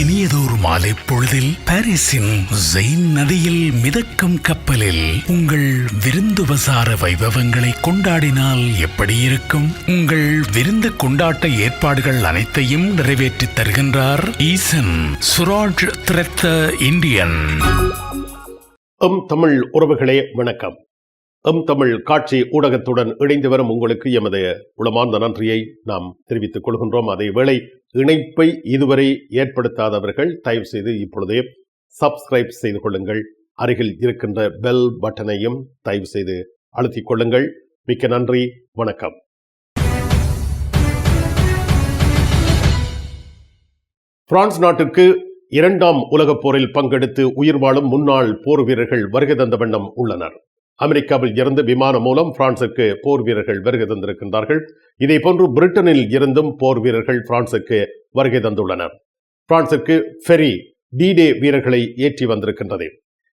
இனியதோர் மாலை பொழுதில் பாரிஸின் ஜெயின் நதியில் மிதக்கும் கப்பலில் உங்கள் விருந்துபசார வைபவங்களை கொண்டாடினால் எப்படி இருக்கும்? உங்கள் விருந்து கொண்டாட்ட ஏற்பாடுகள் அனைத்தையும் நிறைவேற்றித் தருகின்றார் ஈசன் சுராஜ் திரத்த இந்தியன். தமிழ் உறவுகளே வணக்கம். எம் தமிழ் காட்சி ஊடகத்துடன் இணைந்து வரும் உங்களுக்கு எமது உளமார்ந்த நன்றியை நாம் தெரிவித்துக் கொள்கின்றோம். அதேவேளை இணைப்பை இதுவரை ஏற்படுத்தாதவர்கள் தயவு செய்து இப்பொழுதே சப்ஸ்கிரைப் செய்து கொள்ளுங்கள். அருகில் இருக்கின்ற பெல் பட்டனையும் தயவு செய்து அழுத்திக் கொள்ளுங்கள். மிக்க நன்றி. வணக்கம். பிரான்ஸ் நாட்டிற்கு இரண்டாம் உலகப் போரில் பங்கெடுத்து உயிர் வாழும் முன்னாள் போர் வீரர்கள் வருகை தந்த வண்ணம் உள்ளனர். அமெரிக்காவில் இருந்து விமானம் மூலம் பிரான்சுக்கு போர் வீரர்கள் வருகை தந்திருக்கின்றார்கள். இதே போன்று பிரிட்டனில் இருந்தும் போர் வீரர்கள் பிரான்சுக்கு வருகை தந்துள்ளனர். பிரான்சுக்கு ஃபெரி டிடே வீரர்களை ஏற்றி வந்திருக்கின்றது.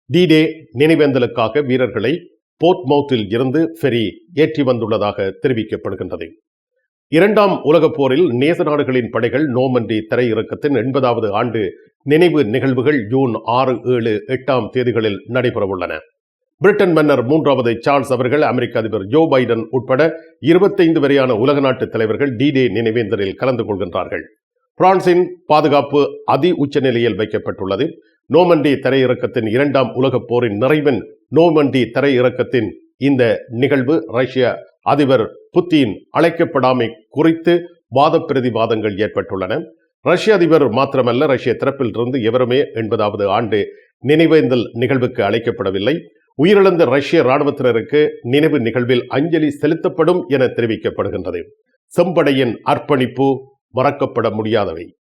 டிடே நினைவேந்தலுக்காக வீரர்களை போர்ட்மவுத்தில் இருந்து ஃபெரி ஏற்றி வந்துள்ளதாக தெரிவிக்கப்படுகின்றது. இரண்டாம் உலகப் போரில் நேச நாடுகளின் படைகள் நோமன்றி திரையிறக்கத்தின் எண்பதாவது ஆண்டு நினைவு நிகழ்வுகள் ஜூன் ஆறு ஏழு எட்டாம் தேதிகளில் நடைபெறவுள்ளன. பிரிட்டன் மன்னர் மூன்றாவது சார்ல்ஸ் அவர்கள் அமெரிக்க அதிபர் ஜோ பைடன் உட்பட இருபத்தைந்து வரையான உலக நாட்டு தலைவர்கள் டிடே நினைவேந்தரில் கலந்து கொள்கின்றார்கள். பிரான்சின் பாதுகாப்பு அதி உச்ச நிலையில் வைக்கப்பட்டுள்ளது. நோமண்டி தரையிறக்கத்தின் இரண்டாம் உலகப் போரின் நிறைவின் நோமண்டி தரையிறக்கத்தின் இந்த நிகழ்வு ரஷ்ய அதிபர் புத்தின் அழைக்கப்படாமை குறித்து வாத பிரதிவாதங்கள் ஏற்பட்டுள்ளன. ரஷ்ய அதிபர் மாத்திரமல்ல ரஷ்ய தரப்பில் இருந்து எவருமே எண்பதாவது ஆண்டு நினைவேந்தல் நிகழ்வுக்கு அழைக்கப்படவில்லை. உயிரிழந்த ரஷ்ய ராணுவத்தினருக்கு நினைவு நிகழ்வில் அஞ்சலி செலுத்தப்படும் என தெரிவிக்கப்படுகின்றது. செம்படையின் அர்ப்பணிப்பு மறக்கப்பட முடியாதவை.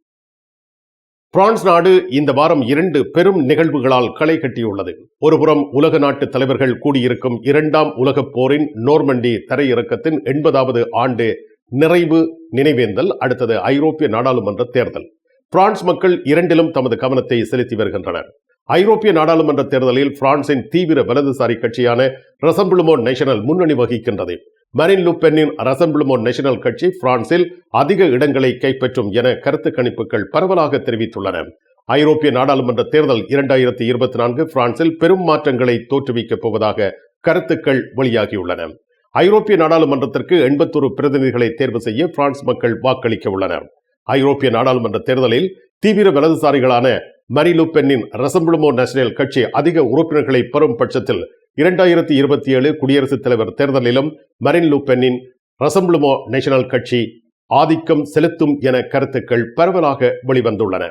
பிரான்ஸ் நாடு இந்த வாரம் இரண்டு பெரும் நிகழ்வுகளால் களை கட்டியுள்ளது. ஒருபுறம் உலக நாட்டு தலைவர்கள் கூடியிருக்கும் இரண்டாம் உலகப் போரின் நோர்மண்டி தரையிறக்கத்தின் எண்பதாவது ஆண்டு நிறைவு நினைவேந்தல் அடுத்தது ஐரோப்பிய நாடாளுமன்ற தேர்தல். பிரான்ஸ் மக்கள் இரண்டிலும் தமது கவனத்தை செலுத்தி வருகின்றனர். ஐரோப்பிய நாடாளுமன்ற தேர்தலில் பிரான்சின் தீவிர வலதுசாரி கட்சியான ரசம்பிளுமோ நேஷனல் முன்னணி வகிக்கின்றது. மரின் லுப்பென்னின் ரசம்பிளுமோ நேஷனல் கட்சி பிரான்சில் அதிக இடங்களை கைப்பற்றும் என கருத்து கணிப்புகள் பரவலாக தெரிவித்துள்ளன. ஐரோப்பிய நாடாளுமன்ற தேர்தல் இரண்டாயிரத்தி இருபத்தி நான்கு பிரான்சில் பெரும் மாற்றங்களை தோற்றுவிக்கப் போவதாக கருத்துக்கள் வெளியாகியுள்ளன. ஐரோப்பிய நாடாளுமன்றத்திற்கு எண்பத்தொரு பிரதிநிதிகளை தேர்வு செய்ய பிரான்ஸ் மக்கள் வாக்களிக்க உள்ளனர். ஐரோப்பிய நாடாளுமன்ற தேர்தலில் தீவிர வலதுசாரிகளான மரிலுபென்னின் பென்னின் நேஷனல் கட்சி அதிக உறுப்பினர்களை பெறும் பட்சத்தில் இரண்டாயிரத்தி இருபத்தி ஏழு குடியரசுத் தலைவர் தேர்தலிலும் மரின் லூ ரசம்புளுமோ நேஷனல் கட்சி ஆதிக்கம் செலுத்தும் என கருத்துக்கள் பரவலாக வெளிவந்துள்ளன.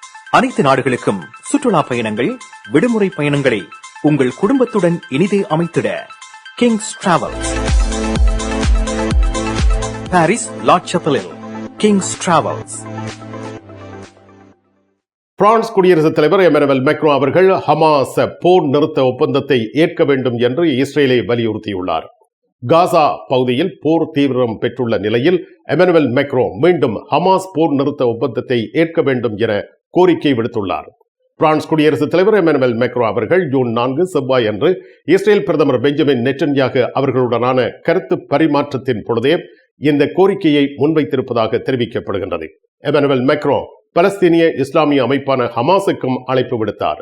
அனைத்து நாடுகளுக்கும் சுற்றுலா பயணங்கள் விடுமுறை பயணங்களை உங்கள் குடும்பத்துடன் இனிதே அமைத்திட கிங்ஸ் டிராவல்ஸ் பாரிஸ் லாட்சப்பலில் கிங்ஸ் டிராவல்ஸ் பிரான்ஸ் குடியரசுத் தலைவர் எமனுவல் மெக்ரோ அவர்கள் ஹமாஸ் போர் நிறுத்த ஒப்பந்தத்தை ஏற்க வேண்டும் என்று இஸ்ரேலை வலியுறுத்தியுள்ளார். காசா பகுதியில் போர் தீவிரம் பெற்றுள்ள நிலையில் எமனுவல் மெக்ரோ மீண்டும் ஹமாஸ் போர் நிறுத்த ஒப்பந்தத்தை ஏற்க வேண்டும் என கோரிக்கை விடுத்துள்ளார். பிரான்ஸ் குடியரசுத் தலைவர் எமனுவல் மெக்ரோ அவர்கள் ஜூன் நான்கு செவ்வாய் அன்று இஸ்ரேல் பிரதமர் பெஞ்சமின் நெட்டன்யாக அவர்களுடனான கருத்து பரிமாற்றத்தின் பொழுதே இந்த கோரிக்கையை முன்வைத்திருப்பதாக தெரிவிக்கப்படுகின்றது. எமனுவல் மெக்ரோ பலஸ்தீனிய இஸ்லாமிய அமைப்பான ஹமாஸுக்கும் அழைப்பு விடுத்தார்.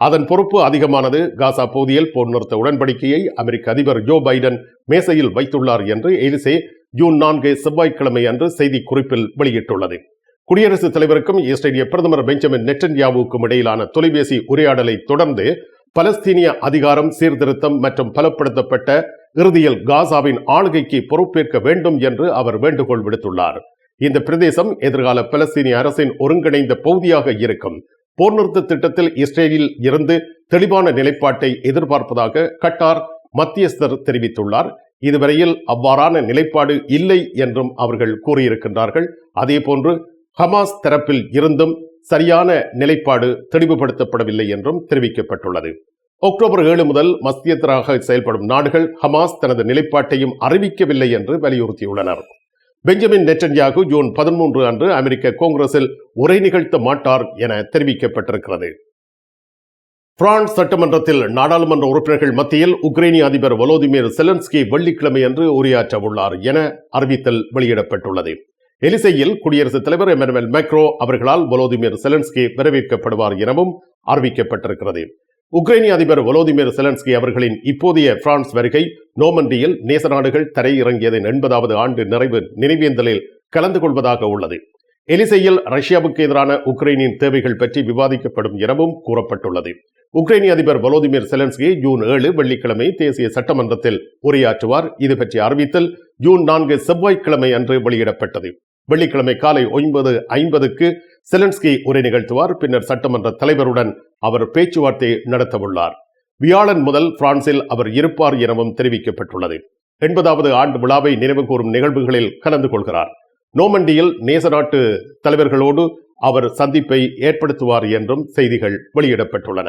அதன் பொறுப்பு அதிகமானது. காசா பகுதியில் போர் நிறுத்த உடன்படிக்கையை அமெரிக்க அதிபர் ஜோ பைடன் மேசையில் வைத்துள்ளார் என்று எலிசே ஜூன் நான்கு செவ்வாய்க்கிழமை அன்று செய்தி குறிப்பில் வெளியிட்டுள்ளது. குடியரசுத் தலைவருக்கும் இஸ்ரேலிய பிரதமர் பெஞ்சமின் நெட்டன்யாவுக்கும் இடையிலான தொலைபேசி உரையாடலை தொடர்ந்து பலஸ்தீனிய அதிகாரம் சீர்திருத்தம் மற்றும் பலப்படுத்தப்பட்ட இறுதியில் காசாவின் ஆளுகைக்கு பொறுப்பேற்க வேண்டும் என்று அவர் வேண்டுகோள் விடுத்துள்ளார். இந்த பிரதேசம் எதிர்கால பலஸ்தீனிய அரசின் ஒருங்கிணைந்த பகுதியாக இருக்கும். போர் நிறுத்த திட்டத்தில் இஸ்ரேலில் இருந்து தெளிவான நிலைப்பாட்டை எதிர்பார்ப்பதாக கட்டார் மத்தியஸ்தர் தெரிவித்துள்ளார். இதுவரையில் அவ்வாறான நிலைப்பாடு இல்லை என்றும் அவர்கள் கூறியிருக்கின்றார்கள். அதேபோன்று ஹமாஸ் தரப்பில் இருந்தும் சரியான நிலைப்பாடு தெளிவுபடுத்தப்படவில்லை என்றும் தெரிவிக்கப்பட்டுள்ளது. அக்டோபர் ஏழு முதல் மத்தியத்தராக செயல்படும் நாடுகள் ஹமாஸ் தனது நிலைப்பாட்டையும் அறிவிக்கவில்லை என்று வலியுறுத்தியுள்ளனர். பெஞ்சமின் நெட்டன்யாகு ஜூன் பதிமூன்று அன்று அமெரிக்க காங்கிரஸில் உரை நிகழ்த்த மாட்டார் என தெரிவிக்கப்பட்டிருக்கிறது. பிரான்ஸ் சட்டமன்றத்தில் நாடாளுமன்ற உறுப்பினர்கள் மத்தியில் உக்ரைனிய அதிபர் வலோதிமிர் செலன்ஸ்கி வெள்ளிக்கிழமை அன்று உரையாற்ற உள்ளார் என அறிவித்தல் வெளியிடப்பட்டுள்ளது. எலிசையில் குடியரசுத் தலைவர் எமனுவல் மேக்ரோ அவர்களால் வலோதிமிர் செலன்ஸ்கி வரவேற்கப்படுவார் எனவும் அறிவிக்கப்பட்டிருக்கிறது. உக்ரைனிய அதிபர் வலோதிமிர் செலன்ஸ்கி அவர்களின் இப்போதைய பிரான்ஸ் வருகை நோமண்டியில் நேச நாடுகள் தரையிறங்கியதன் எண்பதாவது ஆண்டு நிறைவு நினைவேந்தலில் கலந்து கொள்வதாக உள்ளது. எலிசையில் ரஷ்யாவுக்கு எதிரான உக்ரைனின் தேவைகள் பற்றி விவாதிக்கப்படும் எனவும் கூறப்பட்டுள்ளது. உக்ரைனிய அதிபர் வலோதிமிர் செலன்ஸ்கி ஜூன் ஏழு வெள்ளிக்கிழமை தேசிய சட்டமன்றத்தில் உரையாற்றுவார். இது பற்றி அறிவித்தல் ஜூன் நான்கு செவ்வாய்க்கிழமை அன்று வெளியிடப்பட்டது. வெள்ளிக்கிழமை காலை ஒன்பது ஐம்பதுக்கு செலன்ஸ்கி உரை நிகழ்த்துவார். பின்னர் சட்டமன்ற தலைவருடன் அவர் பேச்சுவார்த்தை நடத்தவுள்ளார். வியாழன் முதல் பிரான்சில் அவர் இருப்பார் எனவும் தெரிவிக்கப்பட்டுள்ளது. எண்பதாவது ஆண்டு விழாவை நினைவுகூரும் நிகழ்வுகளில் கலந்து கொள்கிறார். நோமண்டியில் நேச நாட்டு தலைவர்களோடு அவர் சந்திப்பை ஏற்படுத்துவார் என்றும் செய்திகள் வெளியிடப்பட்டுள்ளன.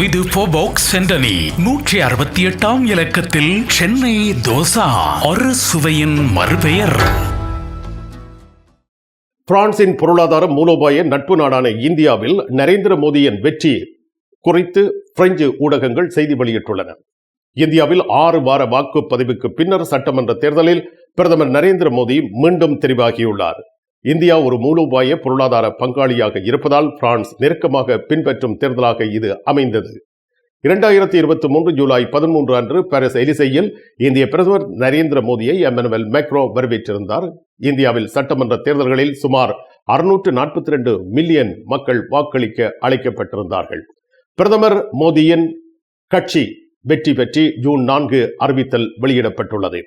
ருய்து போபாக்ஸ் சென்டனி நூற்றி அறுபத்தி எட்டாம் இலக்கத்தில் சென்னை தோசா. ஒரு சுவையின் மறுபெயர். பிரான்சின் பொருளாதார மூலோபாய நட்பு நாடான இந்தியாவில் நரேந்திர மோடியின் வெற்றி குறித்து பிரெஞ்சு ஊடகங்கள் செய்தி வெளியிட்டுள்ளன. இந்தியாவில் ஆறு வார வாக்குப்பதிவுக்கு பின்னர் சட்டமன்ற தேர்தலில் பிரதமர் நரேந்திர மோடி மீண்டும் தெரிவாகியுள்ளார். இந்தியா ஒரு மூலோபாய பொருளாதார பங்காளியாக இருப்பதால் பிரான்ஸ் நெருக்கமாக பின்பற்றும் தேர்தலாக இது அமைந்தது. இரண்டாயிரத்தி இருபத்தி மூன்று ஜூலை பதிமூன்று அன்று பாரிஸ் எலிசையில் இந்திய பிரதமர் நரேந்திர மோடியை எம்என்வெல் மேக்ரோ வரவேற்றிருந்தார். இந்தியாவில் சட்டமன்ற தேர்தல்களில் சுமார் அறுநூற்று நாற்பத்தி ரெண்டு மில்லியன் மக்கள் வாக்களிக்க அழைக்கப்பட்டிருந்தார்கள். பிரதமர் மோடியின் கட்சி வெற்றி பெற்றி ஜூன் நான்கு அறிவித்தல் வெளியிடப்பட்டுள்ளது.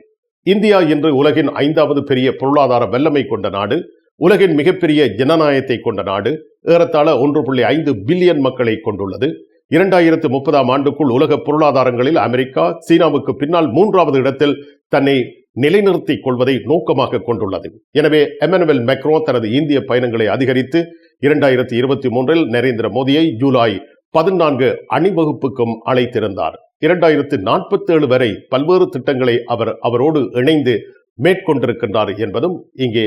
இந்தியா இன்று உலகின் ஐந்தாவது பெரிய பொருளாதார வல்லமை கொண்ட நாடு. உலகின் மிகப்பெரிய ஜனநாயகத்தை கொண்ட நாடு ஏறத்தாழ ஒன்று புள்ளி ஐந்து பில்லியன் மக்களை கொண்டுள்ளது. இரண்டாயிரத்து முப்பதாம் ஆண்டுக்குள் உலக பொருளாதாரங்களில் அமெரிக்கா சீனாவுக்கு பின்னால் மூன்றாவது இடத்தில் தன்னை நிலைநிறுத்திக் கொள்வதை நோக்கமாக கொண்டுள்ளது. எனவே எமனுவல் மெக்ரோ தனது இந்திய பயணங்களை அதிகரித்து இரண்டாயிரத்தி இருபத்தி மூன்றில் நரேந்திர மோடியை ஜூலை பதினான்கு அணிவகுப்புக்கும் அழைத்திருந்தார். இரண்டாயிரத்து நாற்பத்தி ஏழு வரை பல்வேறு திட்டங்களை அவர் அவரோடு இணைந்து மேற்கொண்டிருக்கின்றார் என்பதும் இங்கே